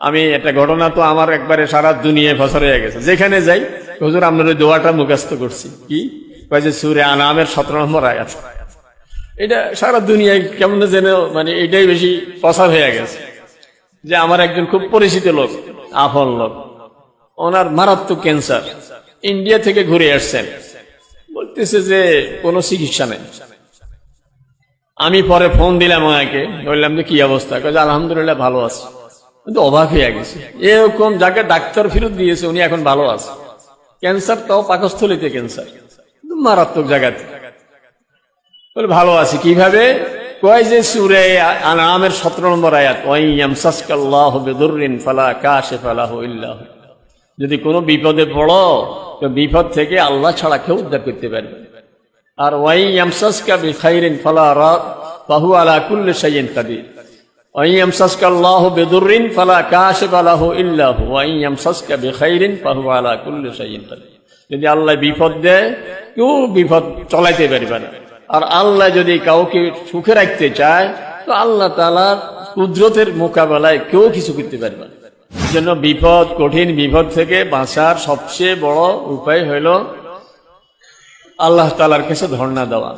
আমি একটা ঘটনা তো আমার একবারে সারা দুনিয়ায় ফসর হয়ে গেছে। যেখানে যাই, হুজুর, আপনার ওই দোয়াটা মুখস্থ করছি। কি? যে সুরে আনামের সতেরো নম্বর আয়াত। এটা সারা দুনিয়ায় কেমন যেন মানে এটাই বেশি প্রসার হয়ে গেছে। যে আমার একজন খুব পরিচিত লোক আফল লোক, ওনার মারাত্মক ক্যান্সার, ইন্ডিয়া থেকে ঘুরে আসছেন। বলতেছে যে কোনো চিকিৎসা নেই। আমি পরে ফোন দিলাম ওনাকে, বললাম যে কি অবস্থা? কয়ে আলহামদুলিল্লাহ ভালো আছে। কিন্তু অবাক হয়ে গেছে। এরকম যাকে ডাক্তার ফেরত দিয়েছে, উনি এখন ভালো আছে। ক্যান্সার তাও পাকস্থলিতে ক্যান্সার মারাত্মক জায়গাতে। ভালো আছি, কীভাবে? কয় যে, সুরে আনামের সতেরো নম্বর আয়াত কাশে যদি কোনো বিপদে পড়ো, তো বিপদ থেকে আল্লাহ ছাড়া কেউ উদ্ধার করতে পারবে। আর ওয়াই ইয়ামসাসকা বিখাইরিন ফালা রাত বাহু আলা কুল্লে সাইয়েন কাদির। ওয়াই ইয়ামসাসকা আল্লাহ বেদুরিন ফালা কাশিফ আলাহু ইল্লাহু ওয়াই ইয়ামসাসকা বিখাইরিন, ফাহু আলা কুল্লে কাদির। যদি আল্লাহ বিপদ দেয়, কেউ বিপদ চলাইতে পারবে না। আর আল্লাহ যদি কাউকে সুখে রাখতে চায়, তো আল্লাহ তালার কুদরতের মোকাবেলায় কেউ কিছু করতে পারবে না। জন্য বিপদ, কঠিন বিপদ থেকে বাঁচার সবচেয়ে বড় উপায় হইল আল্লাহ তালার কাছে ধর্ণা দেওয়া।